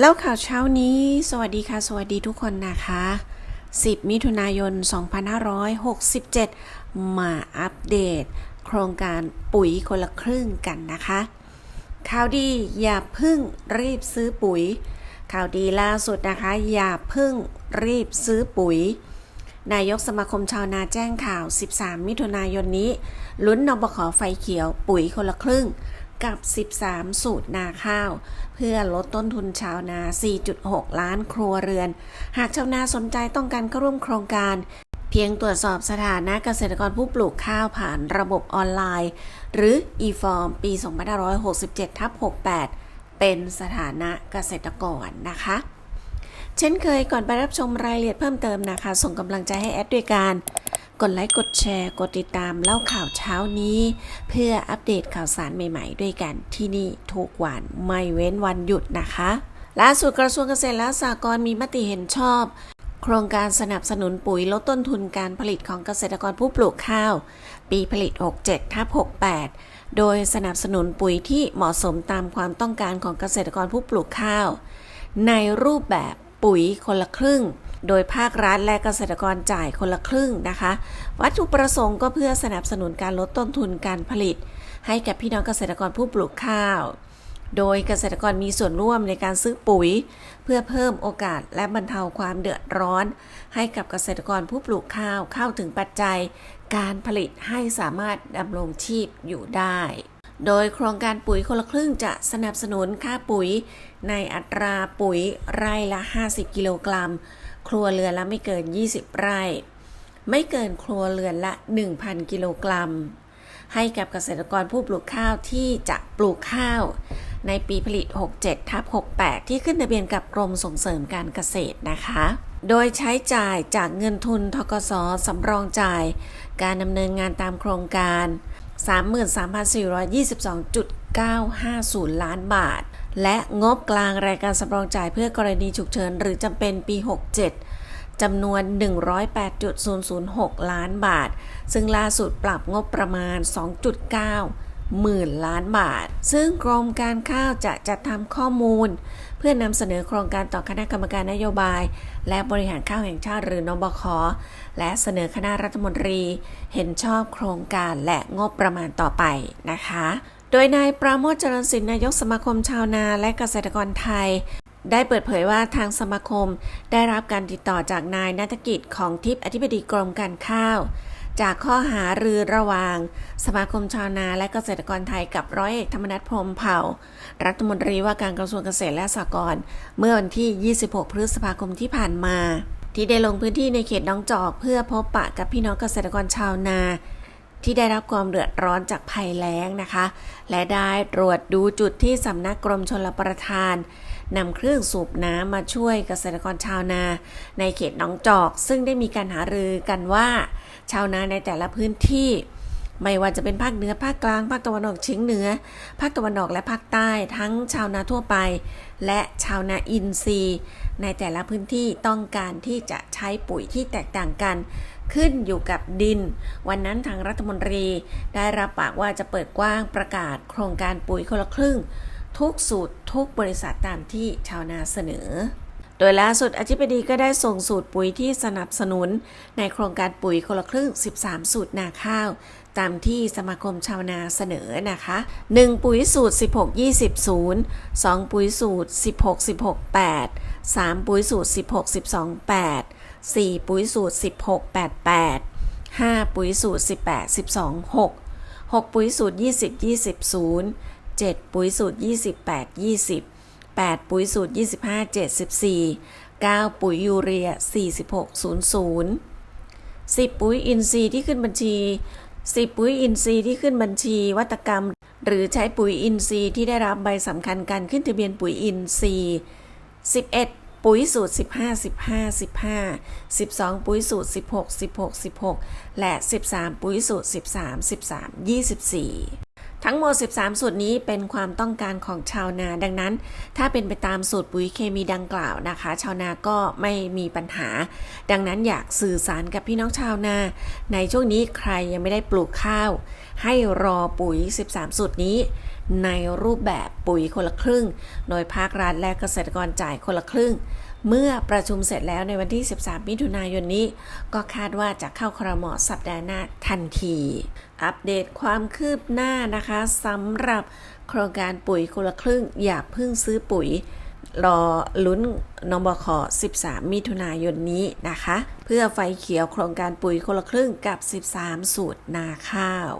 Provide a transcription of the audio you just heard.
แล้วข่าวเช้านี้ สวัสดีค่ะ สวัสดีทุกคนนะคะ 10 มิถุนายน 2567 มาอัปเดต โครงการปุ๋ยคนละครึ่งกันนะคะ ข่าวดีอย่าเพึ่งรีบซื้อปุ๋ย ข่าวดีล่าสุดนะคะ อย่าเพึ่งรีบซื้อปุ๋ย นายกสมาคมชาวนาแจ้งข่าว 13 มิถุนายนนี้ ลุ้นนบขอไฟเขียวปุ๋ยคนละครึ่ง กับ 13 สูตรนาข้าว เพื่อลดต้นทุนชาวนา 4.6 ล้านครัวเรือน หากชาวนาสนใจต้องการเข้าร่วมโครงการ เพียงตรวจสอบสถานะเกษตรกรผู้ปลูกข้าวผ่านระบบออนไลน์ หรือ e-form ปี 2567ทับ68 เป็นสถานะเกษตรกรนะคะ เช่นเคยก่อนไปรับชมรายละเอียดเพิ่มเติมนะคะ ส่งกำลังใจให้แอดด้วยการ กดไลค์ กดแชร์ กดติดตามเล่าข่าวเช้านี้ เพื่ออัปเดตข่าวสารใหม่ๆ ด้วยกันที่นี่ทุกวันไม่เว้นวันหยุดนะคะล่าสุดกระทรวงเกษตรและสหกรณ์มีมติเห็นชอบ โครงการสนับสนุนปุ๋ยลดต้นทุนการผลิตของเกษตรกรผู้ปลูกข้าว ปีผลิต 67ทับ68 โดยสนับสนุนปุ๋ยที่เหมาะสมตามความต้องการของเกษตรกรผู้ปลูกข้าว ในรูปแบบปุ๋ยคนละครึ่ง โดยภาครัฐและเกษตรกรจ่ายคนละครึ่งนะคะ วัตถุประสงค์ก็เพื่อสนับสนุนการลดต้นทุนการผลิต ให้กับพี่น้องเกษตรกรผู้ปลูกข้าว โดยเกษตรกรมีส่วนร่วมในการซื้อปุ๋ย เพื่อเพิ่มโอกาสและบรรเทาความเดือดร้อน ให้กับเกษตรกรผู้ปลูกข้าวเข้าถึงปัจจัย การผลิตให้สามารถดำรงชีพอยู่ได้โดยโครงการปุ๋ยคนละครึ่งจะสนับสนุนค่าปุ๋ยในอัตราปุ๋ยไร่ละ 50 กิโลกรัม ครัวเรือนละไม่เกิน 20 ไร่ ไม่เกินครัวเรือนละ 1,000 กิโลกรัม ให้กับเกษตรกรผู้ปลูกข้าวที่จะปลูกข้าว ในปีผลิต 67ทับ68 ที่ขึ้นทะเบียนกับกรมส่งเสริมการเกษตรนะคะ โดยใช้จ่ายจากเงินทุนทกสสำรองจ่าย การดำเนินงานตามโครงการ 33,422.950 ล้านบาท และงบกลางรายการสำรองจ่ายเพื่อกรณีฉุกเฉินหรือจำเป็นปี 67 จำนวน 108.006 ล้านบาท ซึ่งล่าสุดปรับงบประมาณ 2.9 หมื่นล้านบาท ซึ่งกรมการข้าวจะจัดทำข้อมูล เพื่อนำเสนอโครงการต่อคณะกรรมการนโยบาย และบริหารข้าวแห่งชาติหรือนบค และเสนอคณะรัฐมนตรี เห็นชอบโครงการและงบประมาณต่อไปนะคะ โดยนายปราโมทเจริญศิลป์นายกสมาคมชาวนาและเกษตรกรไทย ได้เปิดเผยว่าทางสมาคมได้รับการติดต่อจากนายนัฐกิจของทิพย์อธิบดีกรมการข้าว จากข้อหารือระหว่าง สมาคมชาวนาและเกษตรกรไทยกับร้อยเอกธรรมนัฐพรมเผ่า รัฐมนตรีว่าการกระทรวงเกษตรและสหกรณ์เมื่อวันที่ 26 พฤษภาคมที่ผ่านมา ที่ได้ลงพื้นที่ในเขตน้องจอก เพื่อพบปะกับพี่น้องเกษตรกรชาวนา ที่ได้รับความเดือดร้อนจากภัยแล้งนะคะ และได้ตรวจดูจุดที่สำนักกรมชลประทานนำเครื่องสูบน้ำมาช่วยเกษตรกรชาวนา ในเขตหนองจอก ซึ่งได้มีการหารือกันว่า ชาวนาในแต่ละพื้นที่ ไม่ว่าจะเป็นภาคเหนือภาคกลางภาคตะวันออกเฉียงเหนือ ภาคตะวันออกและภาคใต้ ทั้งชาวนาทั่วไป และชาวนาอินทรีย์ ในแต่ละพื้นที่ต้องการที่จะใช้ปุ๋ยที่แตกต่างกัน ขึ้นอยู่กับดิน วันนั้นทางรัฐมนตรีได้รับปากว่าจะเปิดกว้างประกาศโครงการปุ๋ยคนละครึ่ง ทุกสูตรทุกบริษัทตามที่ชาวนาเสนอ โดยล่าสุดอธิบดีก็ได้ส่งสูตรปุ๋ยที่สนับสนุน ในโครงการปุ๋ยคนละครึ่ง 13 สูตรนาข้าว ตามที่สมาคมชาวนาเสนอนะคะ 1 ปุ๋ยสูตร 16 20 0 2 ปุ๋ยสูตร 16 16 8 3 ปุ๋ยสูตร 16 12 8 4 ปุ๋ยสูตร 16 88 5 ปุ๋ยสูตร 18 12 6 6 ปุ๋ยสูตร 20 20 0 7 ปุ๋ยสูตร 28 20 8 ปุ๋ยสูตร 25 74 9 ปุ๋ยยูเรีย 46 00 10 ปุ๋ยอินทรีย์ที่ขึ้นบัญชี 10 ปุ๋ยอินทรีย์ที่ขึ้นบัญชีวัตกรรม หรือใช้ปุ๋ยอินทรีย์ที่ได้รับใบสำคัญการขึ้นทะเบียนปุ๋ยอินทรีย์ 11 ปุ๋ยสูตร 15 15 15 12 ปุ๋ยสูตร 16 16 16 และ 13 ปุ๋ยสูตร 13 13 24 ทั้งหมด 13 สูตรนี้เป็นความต้องการของชาวนา ดังนั้น ถ้าเป็นไปตามสูตรปุ๋ยเคมีดังกล่าวนะคะ ชาวนาก็ไม่มีปัญหา ดังนั้นอยากสื่อสารกับพี่น้องชาวนา ในช่วงนี้ใครยังไม่ได้ปลูกข้าว ให้รอปุ๋ย 13 สูตรนี้ ในรูปแบบปุ๋ยคนละครึ่ง โดยภาครัฐและเกษตรกรจ่ายคนละครึ่ง เมื่อประชุมเสร็จแล้วในวันที่ 13 มิถุนายนนี้ ก็คาดว่าจะเข้าครมสัปดาห์หน้าทันที อัปเดตความคืบหน้านะคะสำหรับโครงการปุ๋ยคนละครึ่ง อย่าเพิ่งซื้อปุ๋ย รอลุ้นนบข13 มิถุนายนนี้นะคะ เพื่อไฟเขียวโครงการปุ๋ยคนละครึ่งกับ 13 สูตรนาข้าว